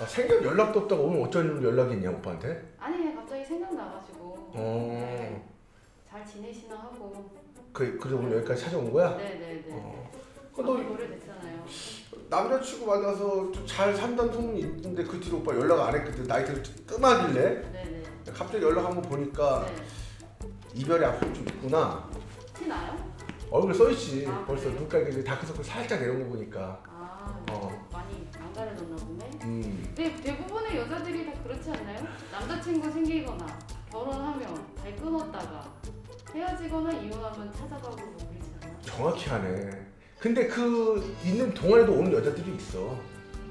아, 생각 연락도 없다고 오늘 어쩐 연락이 있냐 오빠한테? 아니 갑자기 생각나가지고 어. 잘 지내시나 하고 그 그래서 오늘 여기까지 찾아온 거야? 네네네 어. 어, 너 오래됐잖아요 남자친구 만나서 좀 잘 산다는 소문이 있는데 그 뒤로 오빠 연락 안 했거든. 나이트를 뜸하길래 네네 갑자기 연락 한 번 보니까 네. 이별의 아픔이 좀 있구나. 티나요? 얼굴 써있지. 아, 벌써 그래요? 눈가에 이제 다크서클 살짝 내려온 거 보니까. 아 어. 많이 안 가려졌나 보네 음. 근데 대부분의 여자들이 다 그렇지 않나요? 남자친구 생기거나 결혼하면 잘 끊었다가 헤어지거나 이혼하면 찾아가고 뭐 그러지 않나요? 정확히 하네. 근데 그 있는 동안에도 오는 여자들이 있어.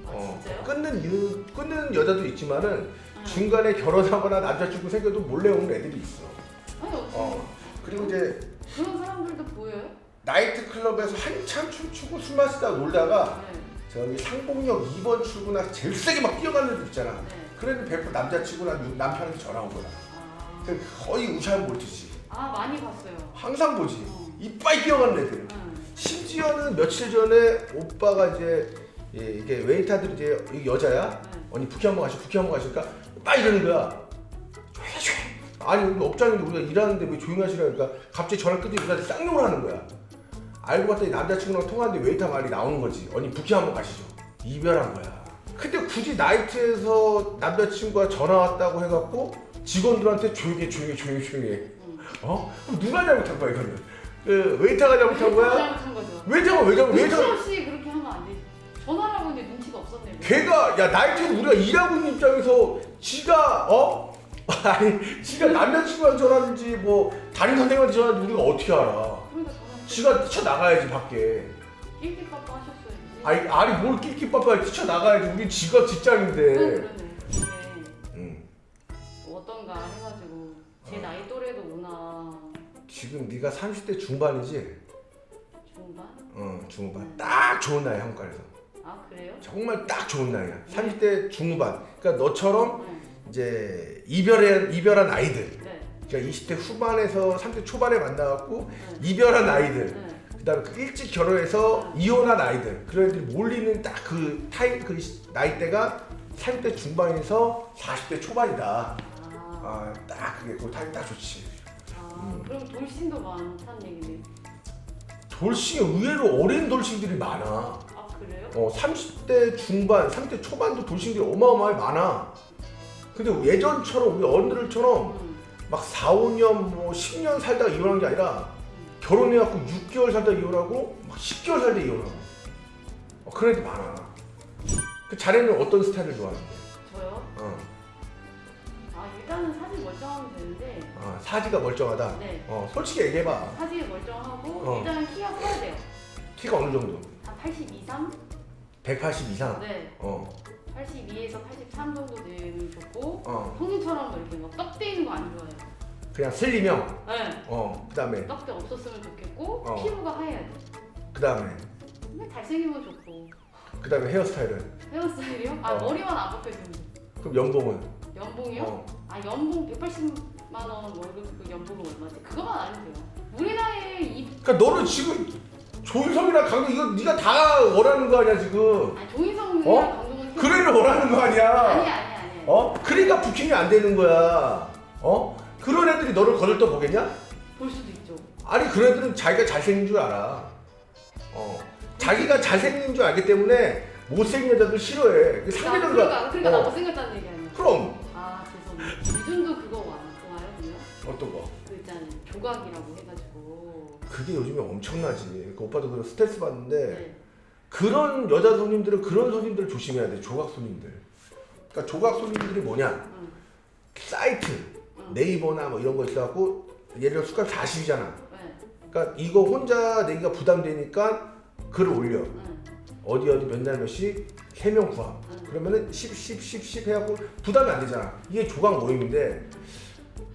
아 진짜요? 끊는 이유 끊는 여자도 있지만은 응. 중간에 결혼하거나 남자친구 생겨도 몰래 오는 애들이 있어. 아니 어떻게 어. 그리고 이제 그런 사람들도 보여요? 나이트 클럽에서 한참 춤추고 술 마시다가 놀다가 네. 저기 상봉역 2번 출구나 제일 세게 막 뛰어가는 애들 있잖아. 네. 그래도 100% 남자 친구나 누- 남편한테 전화 온 거야. 아, 그 거의 우샤안 볼트지. 아 많이 봤어요 항상 보지. 어. 이빨 뛰어가는 애들. 응. 심지어는 며칠 전에 오빠가 이제 예, 이게 웨이터들이 이제 이 여자야. 네. 언니 부키 한번 가시, 부키 한번 가실까? 막 이러는 거야. 조용히. 아니 우리 업장인데 우리가 일하는데 왜 조용히 하시라니까 갑자기 전화 끊더니 우리한테 쌍욕을 하는 거야. 알고 봤더니 남자친구랑 통화하는데 웨이터 말이 나오는 거지. 언니 부키 한번 가시죠. 이별한 거야. 근데 굳이 나이트에서 남자친구가 전화 왔다고 해갖고 직원들한테 조용히 해, 조용히 해, 조용히 해, 조용히 해. 응. 어? 그럼 누가 잘못한 거야 이거는? 그 웨이터가 잘못한 거야? 잘못한 거죠. 웨이터가 왜 잘못? 눈치 웨이터 없이 그렇게 하면 안 되지. 전화를 하고 있는데 눈치가 없었네. 걔가 야 나이트에서 우리가 일하고 있는 입장에서 지가 어? 아니 지가 남자친구한테 전화하는지 뭐 담임 선생님한테 전화하는지 우리가 어떻게 알아? 지가 뛰쳐 나가야지 밖에 낄끼빠빠 하셨어야지. 아니 아니 뭘 낄끼빠빠 뛰쳐 나가야지 우리 지가 직장인데 그러네. 근데 응. 어떤가 해가지고 제 어. 나이 또래도 오나 지금 네가 30대 중반이지? 중반? 어 중반 딱 좋은 나이 한국에서 아 그래요? 정말 딱 좋은 나이야 30대 중반 그러니까 너처럼 네. 이제 이별한 이별한 아이들 네. 그러니까 20대 후반에서 30대 초반에 만나갖고 네. 이별한 아이들 네. 그다음에 그 일찍 결혼해서 이혼한 아이들 그런 애들이 몰리는 딱 그 타임 그 시- 나이대가 30대 중반에서 40대 초반이다. 아, 아 딱 그게 그 타임 딱 좋지. 아 음. 그럼 돌싱도 많다는 얘기네. 돌싱이 의외로 어린 돌싱들이 많아. 아 그래요? 어 30대 중반, 30대 초반도 돌싱들이 어마어마하게 많아. 근데 예전처럼 우리 어른들처럼 음. 막 4, 5년 뭐 10년 살다가 이혼한 게 아니라 결혼해갖고 6개월 살다 이혼하고 막 10개월 살다 이혼하고 어, 그런 애들 많아. 그 자네는 어떤 스타일을 좋아하는데? 저요? 어, 아 일단은 사진 멀쩡하면 되는데 어, 사지가 멀쩡하다. 네 어, 솔직히 얘기해봐. 사진 멀쩡하고 어. 일단 키가 커야 돼요. 키가 어느 정도? 한 82, 3? 180 이상. 네. 어, 82에서 83 정도 되면 좋고 어, 성인처럼 이렇게 막떡 떼이는 거 안 좋아해요. 그냥 슬리명. 네. 어, 그다음에, 떡대 없었으면 좋겠고 어. 피부가 하얘야 돼. 그다음에, 근데 잘생기면 좋고 그다음에 헤어스타일은. 헤어스타일이요? 아 어. 머리만 안 돼. 그럼 연봉은? 연봉이요? 어, 아 연봉 180만 원 월급 그 연봉은 얼마지? 그거만 돼요. 우리 나이에 이 그러니까 너는 지금 조인성이랑 강동 이거 네가 다 원하는 거 아니야 지금? 아니 조인성이랑 어? 강동원 그 애를 원하는 거 아니야? 아니 아니 아니. 어? 그러니까 부킹이 안 되는 거야. 어? 그런 애들이 너를 거들떠 보겠냐? 볼 수도 있죠. 아니 그런 애들은 자기가 잘생긴 줄 알아. 어. 자기가 잘생긴 줄 알기 때문에 못생긴 여자들 싫어해. 그 아, 상대적으로 그러니까 그러니까 나 어. 못생겼다는 얘기 아니야. 그럼 아 죄송해요. 요즘도 그거 와 좋아요 그냥? 어떤 거? 그 있잖아요 조각이라고 해가지고. 그게 요즘에 엄청나지. 그 오빠도 그런 스트레스 받는데 네. 그런 여자 손님들은 그런 손님들 조심해야 돼. 조각 손님들. 그러니까 조각 손님들이 뭐냐? 응. 사이트, 응. 네이버나 뭐 이런 거 있어갖고 예를 들어 숟가락 40이잖아. 네. 그러니까 이거 혼자 내기가 부담되니까 글을 올려. 응. 어디 어디 몇 날 몇 시 세 명 구함. 응. 그러면은 10, 10, 10, 10 해갖고 부담이 안 되잖아. 이게 조각 모임인데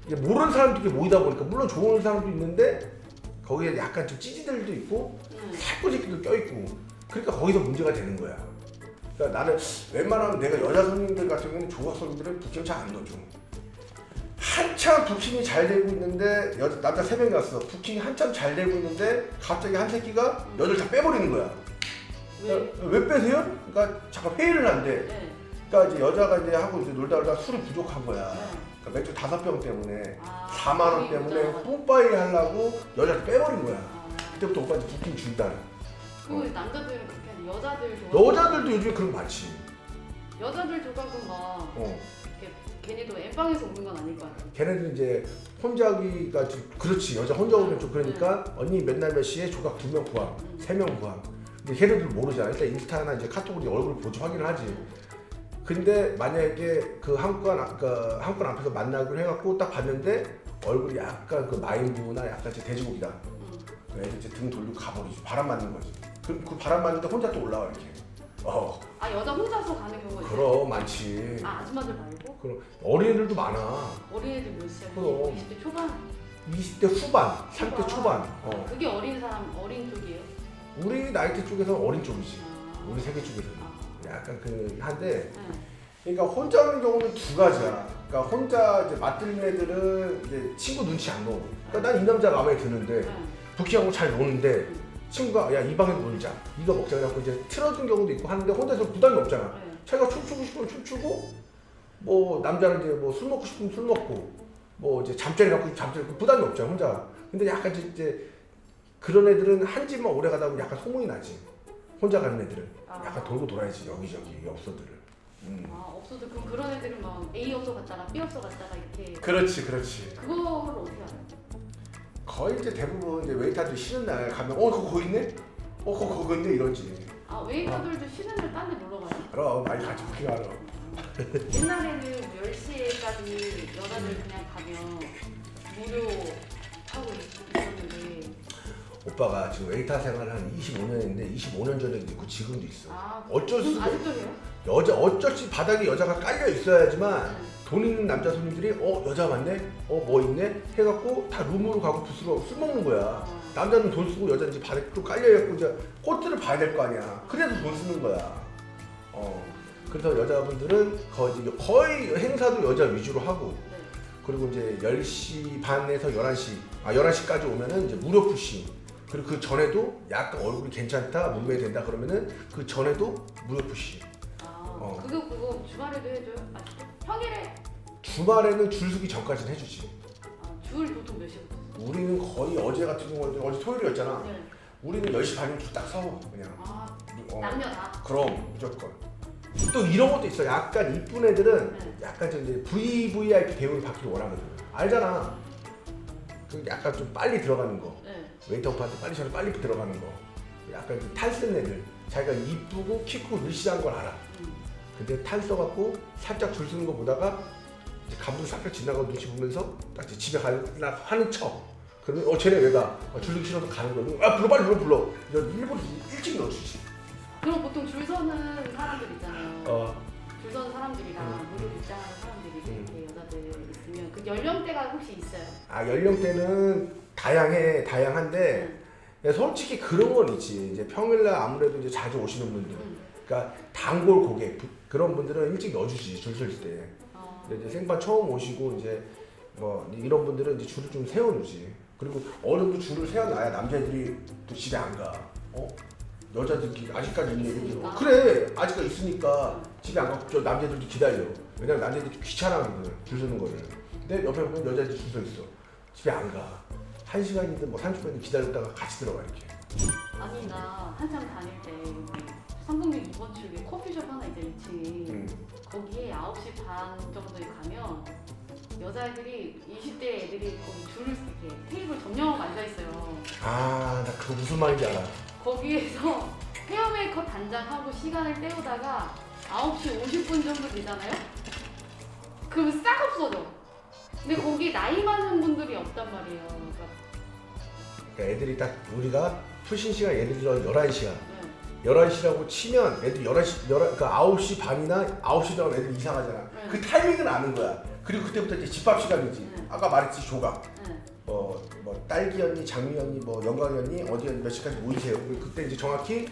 이게 모르는 사람들이 모이다 보니까 물론 좋은 사람도 있는데 거기에 약간 좀 찌지들도 있고 응. 살코지끼도 껴있고 그러니까 거기서 문제가 되는 거야. 그러니까 나는 웬만하면 내가 여자 손님들 같은 경우는 조각 손님들은 부킹 잘안 넣어줘. 한참 부킹이 잘 되고 있는데 여, 남자 세 명이 왔어. 부킹이 한참 잘 되고 있는데 갑자기 한 새끼가 여자를 다 빼버리는 거야. 왜? 왜 빼세요? 그러니까 잠깐 회의를 한대. 네. 그러니까 이제 여자가 이제 하고 이제 놀다 놀다 술이 부족한 거야. 네. 그러니까 맥주 다섯 병 때문에 아, 4만 원 거의 때문에 모자라가지고. 뿜빠이 하려고 여자를 빼버린 거야. 아, 그때부터 오빠한테 부킹 준다. 그 남자들은 그렇게 하는데 여자들 조각 어. 여자들도 요즘에 그런 거 많지. 여자들 조각은 막 어. 걔네도 엠빵에서 오는 건 아닐 거 아니야. 걔네들 이제 혼자기가 좀 그렇지 여자 혼자 오면 좀 그러니까 네. 언니 맨날 몇 시에 조각 두 명 구함 음. 세 명 구함 근데 걔네들 모르잖아 일단 인스타나 이제 카톡으로 얼굴 보지 확인을 하지 근데 만약에 그 한건 그 한건 앞에서 만나기로 해갖고 딱 봤는데 얼굴이 약간 그 마인부나 약간 제 돼지고기다 음. 그 애들 이제 등 돌리고 가버리지 바람 맞는 거지 그럼 그 바람 맞는데 혼자 또 올라와 이렇게 어 아 여자 혼자서 가는 경우가 있어요. 그럼 많지 아 아줌마들 말고 그럼 어린애들도 많아 어린애들 몇 살? 그럼. 20대 초반. 20대 후반 30대 초반 어. 그게 어린 사람 어린 쪽이에요. 우리 나이트 쪽에서는 어린 쪽이지. 아. 우리 세계 쪽에서는. 아. 약간 그 한데, 네. 그러니까 혼자 오는 경우는 두 가지야. 그러니까 혼자 이제 맞들린 애들은 이제 친구 눈치 안 보고. 그러니까 난 이 남자가 마음에 드는데, 네. 부킹하고 잘 노는데, 친구가 야 이 방에 놀자. 이거 먹자. 그래갖고 이제 틀어준 경우도 있고 하는데 혼자서 부담이 없잖아. 네. 자기가 춤추고 싶으면 춤추고, 뭐 남자는 이제 뭐 술 먹고 싶으면 술 먹고, 뭐 이제 잠자리 갖고 잠자리 갖고 부담이 없잖아 혼자. 근데 약간 이제 그런 애들은 한 집만 오래 가다 보면 약간 소문이 나지. 혼자 가는 애들은. 아. 약간 돌고 돌아야지 여기저기 업소들을. 음. 아 없어도 그럼 그런 애들은 막 A 업소 갔다가 B 업소 갔다가 이렇게 그렇지, 그렇지. 그거를 어떻게 알아요? 거의 이제 대부분 이제 웨이터들 쉬는 날 가면 어 그거 거기 있네? 어 그거 거기 있네 이러지. 아 웨이터들도 쉬는 날 딴 데 놀러 가요? 그럼 많이 같이 부킹하러. 옛날에는 뭐 10시까지 여자들 그냥 가면 무료 하고 있- 있었는데 오빠가 지금 웨이터 생활을 한 25년인데 25년 전에도 있고 지금도 있어. 아 어쩔 수 아직도 해요? 여자 어쩔 수 바닥에 여자가 깔려 있어야지만 네. 돈 있는 남자 손님들이 어 여자 맞네? 어 뭐 있네? 해갖고 다 룸으로 가고 부스로 술 먹는 거야. 아, 남자는 돈 쓰고 여자는 이제 바닥에 또 깔려있고 이제 코트를 봐야 될 거 아니야. 그래서 돈 쓰는 거야. 어. 그래서 여자분들은 거의, 이제 거의 행사도 여자 위주로 하고 네. 그리고 이제 10시 반에서 11시 아 11시까지 오면은 이제 무료 푸시 그리고 그 전에도 약간 얼굴이 괜찮다 몸매이 된다 그러면은 그 전에도 무료 푸시 아 어. 그거 그거 주말에도 해줘요? 아 평일에 주말에는 줄 서기 전까지는 해주지 아, 줄 보통 몇 시부터? 우리는 거의 어제 같은 경우는 어제 토요일이었잖아 네. 우리는 10시 반이면 딱 서고 그냥 아 어, 남녀 다. 그럼 무조건 또 이런 것도 있어 약간 이쁜 애들은 네. 약간 좀 이제 VVIP 대우를 받기를 원하거든 알잖아 그 약간 좀 빨리 들어가는 거 네. 웨이터 오빠한테 빨리 전에 빨리 들어가는 거 약간 좀 탈쓴 애들 자기가 이쁘고 키 크고 늘씬한 걸 알아 음. 근데 탈 써갖고 살짝 줄 서는 거 보다가 이제 간부 살짝 지나가고 눈치 보면서 딱 이제 집에 가려 하는 척 그러면 어 쟤네 왜가 어, 줄 서기 싫어서 가는 거야 아 불러 빨리 불러 불러 이런 일부러 일찍 넣어주지 그럼 보통 줄 서는 사람들 있잖아요. 어 줄 서는 사람들이랑 음. 무료 입장하는 사람들이 음. 이렇게 여자들 있으면 그 연령대가 혹시 있어요? 아 연령대는 다양해 다양한데 네. 솔직히 그런 건 있지 이제 평일날 아무래도 이제 자주 오시는 분들 음. 그러니까 단골 고객 부- 그런 분들은 일찍 넣어주지 줄설 때. 어. 근데 이제 생판 처음 오시고 이제 뭐 이런 분들은 이제 줄을 좀 세워놓지. 그리고 어느 정도 줄을 세워놔야 남자들이 또 집에 안 가. 어? 여자들끼리 아직까지 있는. 있으니까. 그래 아직까지 있으니까 집에 안 가고 저 남자들도 기다려. 왜냐면 남자들이 귀찮아하거든 줄 서는 거를. 근데 옆에 보면 여자들이 줄 서 있어. 집에 안 가. 한 시간이든 뭐 30분이든 기다렸다가 같이 들어가 이렇게. 아니 나 한참 다닐 때 삼성역 2번 출구에 커피숍 하나 있잖아 2층에 음. 거기에 9시 반 정도에 가면 여자애들이 20대 애들이 거기 줄을 이렇게 테이블 점령하고 앉아있어요 아 나 그거 무슨 말인지 알아. 거기에서 헤어 메이크업 단장하고 시간을 때우다가 9시 50분 정도 되잖아요? 그러면 싹 없어져. 근데 거기 나이 많은 분들이 없단 말이에요. 그러니까, 그러니까 애들이 딱 우리가 푸신 시간 예를 들어 11시야. 네. 11시라고 치면 애들 11시, 11, 그러니까 9시 반이나 9시 되면 애들 이상하잖아. 네. 그 타이밍은 아는 거야. 그리고 그때부터 이제 집밥 시간이지. 네. 아까 말했지 조각. 네. 뭐, 뭐 딸기 언니, 장미 언니, 뭐 영광이 언니 어디 언니 몇 시까지 모이세요. 그리고 그때 이제 정확히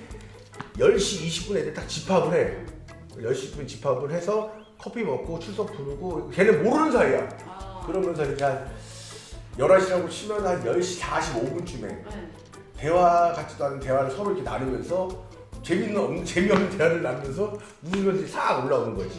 10시 20분 애들 딱 집합을 해. 10시 20분 집합을 해서 커피 먹고 출석 부르고 걔는 모르는 사이야. 아, 그러면서 이제 한 11시라고 치면 한 10시 45분쯤에 네. 대화 같지도 않은 대화를 서로 이렇게 나누면서 재미있는 없는 재미없는 대화를 나누면서 웃으면서 싹 올라오는 거지.